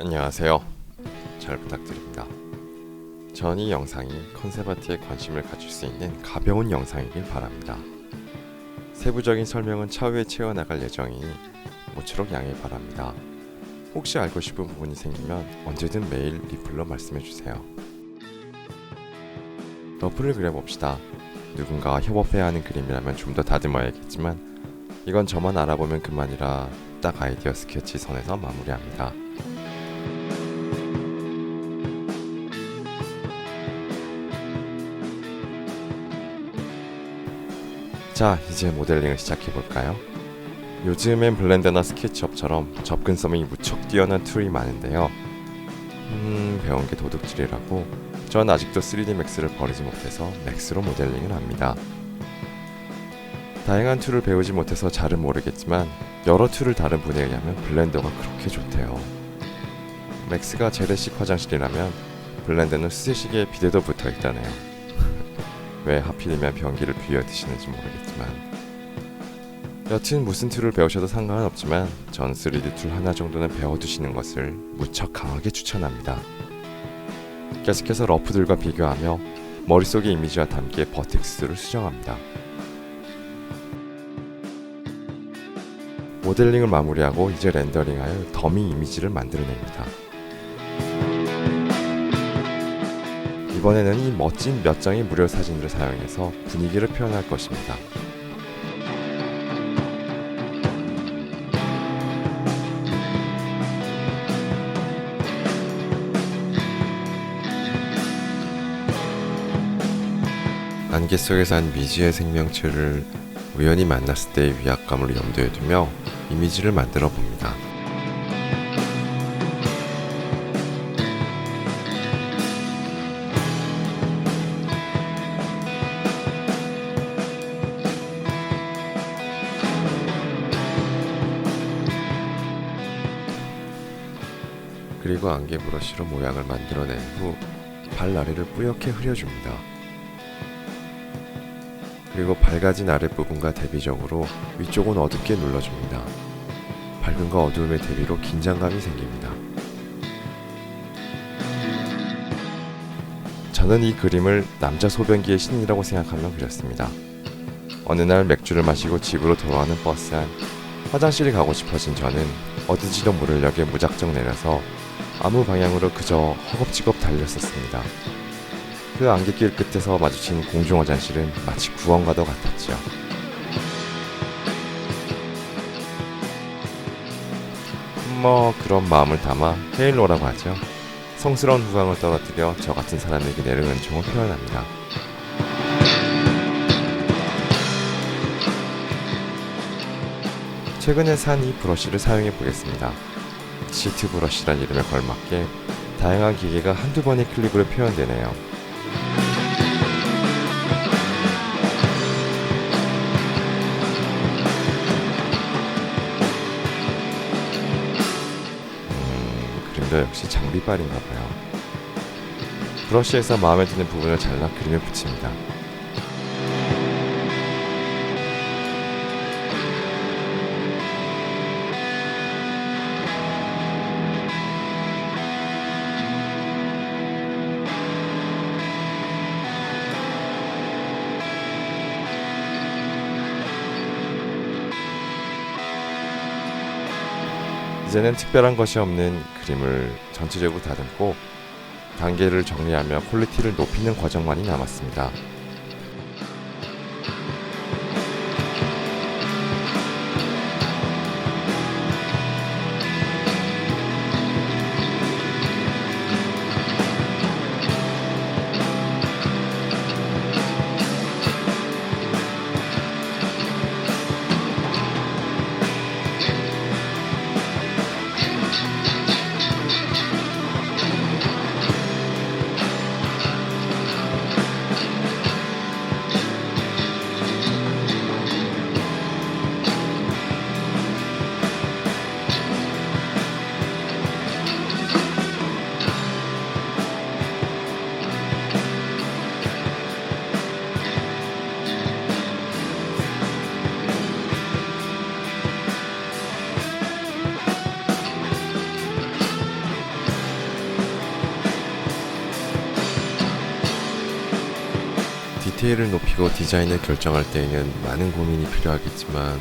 안녕하세요. 잘 부탁드립니다. 전 이 영상이 컨셉 아트에 관심을 가질 수 있는 가벼운 영상이길 바랍니다. 세부적인 설명은 차후에 채워나갈 예정이니 모쪼록 양해 바랍니다. 혹시 알고 싶은 부분이 생기면 언제든 메일 리플로 말씀해주세요. 러프를 그려봅시다. 누군가와 협업해야 하는 그림이라면 좀 더 다듬어야겠지만 이건 저만 알아보면 그만이라 딱 아이디어 스케치 선에서 마무리합니다. 자, 이제 모델링을 시작해 볼까요? 요즘엔 블렌더나 스케치업처럼 접근성이 무척 뛰어난 툴이 많은데요. 음, 배운 게 도둑질이라고 전 아직도 3D 맥스를 버리지 못해서 맥스로 모델링을 합니다. 다양한 툴을 배우지 못해서 잘은 모르겠지만 여러 툴을 다른 분에 의하면 블렌더가 그렇게 좋대요. 맥스가 재래식 화장실이라면 블렌더는 수세식에 비데도 붙어 있다네요. 왜 하필이면 변기를 비워 드시는지 모르겠지만 여튼 무슨 툴을 배우셔도 상관은 없지만 전 3D 툴 하나 정도는 배워두시는 것을 무척 강하게 추천합니다. 계속해서 러프들과 비교하며 머릿속의 이미지와 담기에 버텍스를 수정합니다. 모델링을 마무리하고 이제 렌더링하여 더미 이미지를 만들어냅니다. 이번에는 이 멋진 몇 장의 무료 사진을 사용해서 분위기를 표현할 것입니다. 안개 속에서 한 미지의 생명체를 우연히 만났을 때의 위압감을 염두에 두며 이미지를 만들어 봅니다. 그리고 안개 브러쉬로 모양을 만들어낸 후 발아래를 뿌옇게 흐려줍니다. 그리고 밝아진 아랫부분과 대비적으로 위쪽은 어둡게 눌러줍니다. 밝음과 어두움의 대비로 긴장감이 생깁니다. 저는 이 그림을 남자 소변기의 신이라고 생각하며 그렸습니다. 어느 날 맥주를 마시고 집으로 돌아가는 버스 안 화장실에 가고 싶어진 저는 어딘지도 모를 역에 무작정 내려서 아무 방향으로 그저 허겁지겁 달렸었습니다. 그 안갯길 끝에서 마주친 공중 화장실은 마치 구원과도 같았지요. 뭐 그런 마음을 담아 헤일로라고 하죠. 성스러운 후광을 떨어뜨려 저 같은 사람에게 내는 은총을 표현합니다. 최근에 산 이 브러쉬를 사용해 보겠습니다. 시트 브러쉬란 이름에 걸맞게 다양한 기계가 한두 번의 클릭으로 표현되네요. 음, 그림도 역시 장비빨인가 봐요. 브러쉬에서 마음에 드는 부분을 잘라 그림에 붙입니다. 이제는 특별한 것이 없는 그림을 전체적으로 다듬고 단계를 정리하며 퀄리티를 높이는 과정만이 남았습니다. 디테일을 높이고 디자인을 결정할 때에는 많은 고민이 필요하겠지만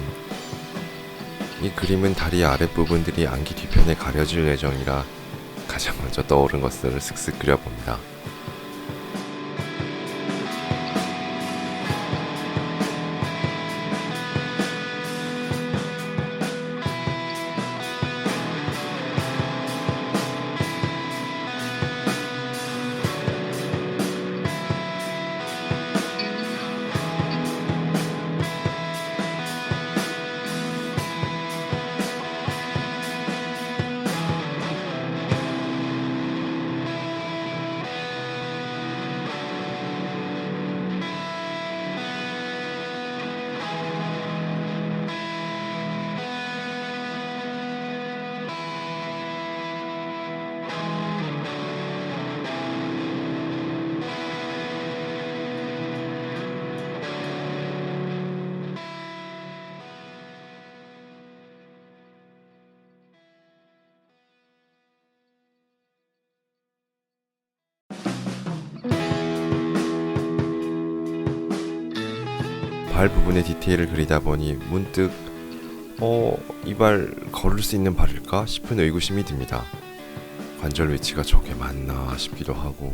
이 그림은 다리 아랫부분들이 안기 뒤편에 가려질 예정이라 가장 먼저 떠오른 것들을 슥슥 그려봅니다. 발 부분의 디테일을 그리다 보니 문득 어, 이 발 걸을 수 있는 발일까 싶은 의구심이 듭니다. 관절 위치가 저게 맞나 싶기도 하고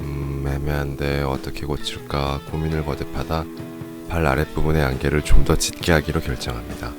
음, 애매한데 어떻게 고칠까 고민을 거듭하다 발 아랫부분의 안개를 좀 더 짙게 하기로 결정합니다.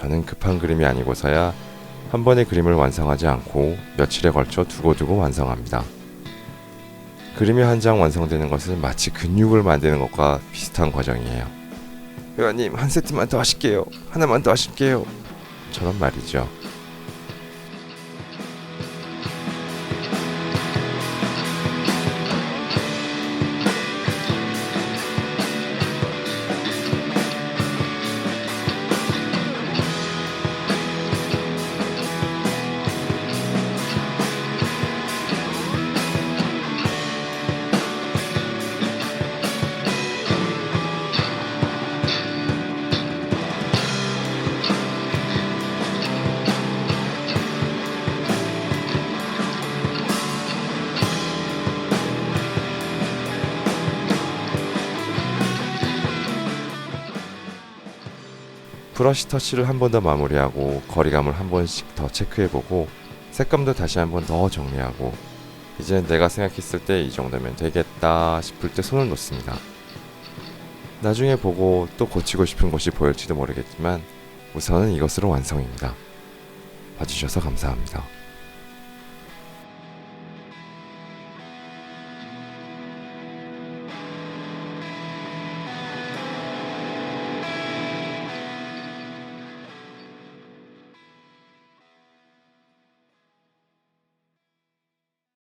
저는 급한 그림이 아니고서야 한 번의 그림을 완성하지 않고 며칠에 걸쳐 두고두고 완성합니다. 그림이 한 장 완성되는 것은 마치 근육을 만드는 것과 비슷한 과정이에요. 회원님 한 세트만 더 하실게요. 하나만 더 하실게요. 저런 말이죠. 브러쉬 터치를 한 번 더 마무리하고 거리감을 한 번씩 더 체크해보고 색감도 다시 한 번 더 정리하고 이제 내가 생각했을 때 이 정도면 되겠다 싶을 때 손을 놓습니다. 나중에 보고 또 고치고 싶은 곳이 보일지도 모르겠지만 우선은 이것으로 완성입니다. 봐주셔서 감사합니다.